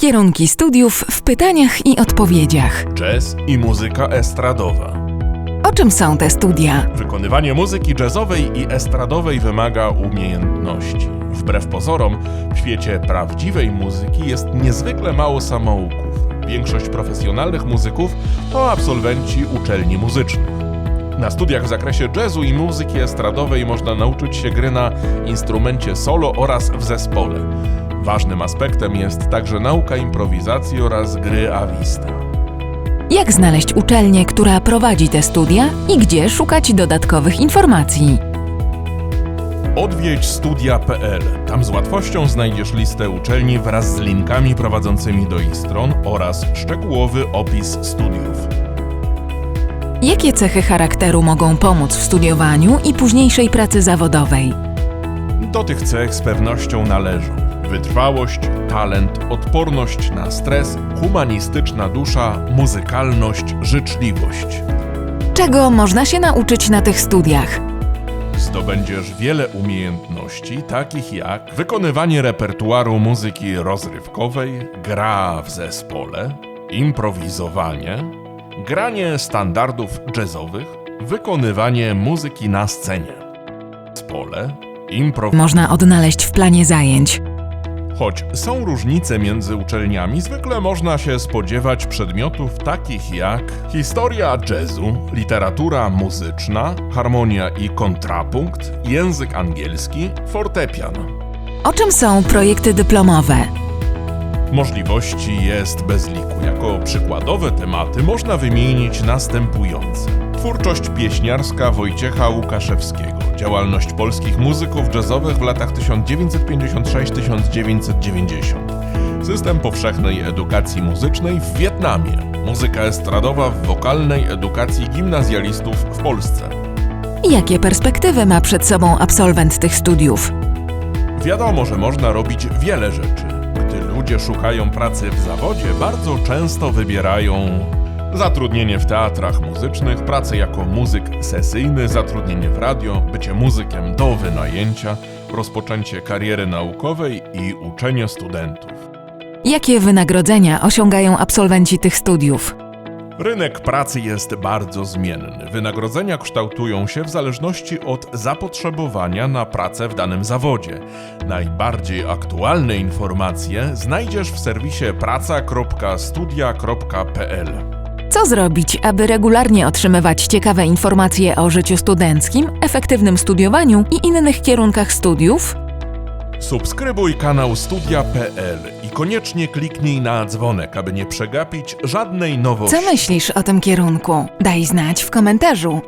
Kierunki studiów w pytaniach i odpowiedziach. Jazz i muzyka estradowa. O czym są te studia? Wykonywanie muzyki jazzowej i estradowej wymaga umiejętności. Wbrew pozorom, w świecie prawdziwej muzyki jest niezwykle mało samouków. Większość profesjonalnych muzyków to absolwenci uczelni muzycznych. Na studiach w zakresie jazzu i muzyki estradowej można nauczyć się gry na instrumencie solo oraz w zespole. Ważnym aspektem jest także nauka improwizacji oraz gry a vista. Jak znaleźć uczelnię, która prowadzi te studia i gdzie szukać dodatkowych informacji? Odwiedź studia.pl. Tam z łatwością znajdziesz listę uczelni wraz z linkami prowadzącymi do ich stron oraz szczegółowy opis studiów. Jakie cechy charakteru mogą pomóc w studiowaniu i późniejszej pracy zawodowej? Do tych cech z pewnością należą wytrwałość, talent, odporność na stres, humanistyczna dusza, muzykalność, życzliwość. Czego można się nauczyć na tych studiach? Zdobędziesz wiele umiejętności, takich jak wykonywanie repertuaru muzyki rozrywkowej, gra w zespole, improwizowanie, granie standardów jazzowych, wykonywanie muzyki na scenie. Zespole, improv... Można odnaleźć w planie zajęć. Choć są różnice między uczelniami, zwykle można się spodziewać przedmiotów takich jak historia jazzu, literatura muzyczna, harmonia i kontrapunkt, język angielski, fortepian. O czym są projekty dyplomowe? Możliwości jest bez liku. Jako przykładowe tematy można wymienić następujące: twórczość pieśniarska Wojciecha Łukaszewskiego, działalność polskich muzyków jazzowych w latach 1956-1990, system powszechnej edukacji muzycznej w Wietnamie, muzyka estradowa w wokalnej edukacji gimnazjalistów w Polsce. Jakie perspektywy ma przed sobą absolwent tych studiów? Wiadomo, że można robić wiele rzeczy. Gdy ludzie szukają pracy w zawodzie, bardzo często wybierają zatrudnienie w teatrach muzycznych, pracę jako muzyk sesyjny, zatrudnienie w radio, bycie muzykiem do wynajęcia, rozpoczęcie kariery naukowej i uczenie studentów. Jakie wynagrodzenia osiągają absolwenci tych studiów? Rynek pracy jest bardzo zmienny. Wynagrodzenia kształtują się w zależności od zapotrzebowania na pracę w danym zawodzie. Najbardziej aktualne informacje znajdziesz w serwisie praca.studia.pl. Co zrobić, aby regularnie otrzymywać ciekawe informacje o życiu studenckim, efektywnym studiowaniu i innych kierunkach studiów? Subskrybuj kanał Studia.pl i koniecznie kliknij na dzwonek, aby nie przegapić żadnej nowości. Co myślisz o tym kierunku? Daj znać w komentarzu.